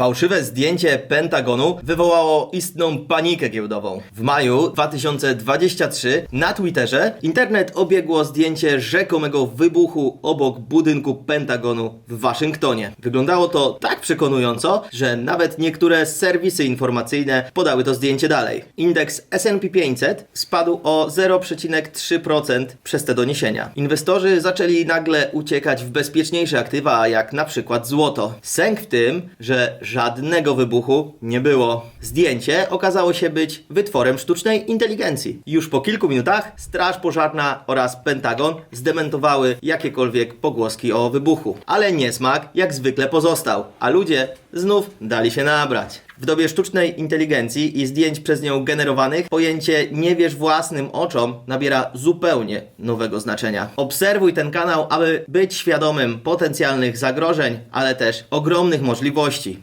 Fałszywe zdjęcie Pentagonu wywołało istną panikę giełdową. W maju 2023 na Twitterze internet obiegło zdjęcie rzekomego wybuchu obok budynku Pentagonu w Waszyngtonie. Wyglądało to tak przekonująco, że nawet niektóre serwisy informacyjne podały to zdjęcie dalej. Indeks S&P 500 spadł o 0,3% przez te doniesienia. Inwestorzy zaczęli nagle uciekać w bezpieczniejsze aktywa, jak na przykład złoto. Sęk w tym, że żadnego wybuchu nie było. Zdjęcie okazało się być wytworem sztucznej inteligencji. Już po kilku minutach Straż Pożarna oraz Pentagon zdementowały jakiekolwiek pogłoski o wybuchu. Ale niesmak jak zwykle pozostał, a ludzie znów dali się nabrać. W dobie sztucznej inteligencji i zdjęć przez nią generowanych, pojęcie nie wierz własnym oczom nabiera zupełnie nowego znaczenia. Obserwuj ten kanał, aby być świadomym potencjalnych zagrożeń, ale też ogromnych możliwości.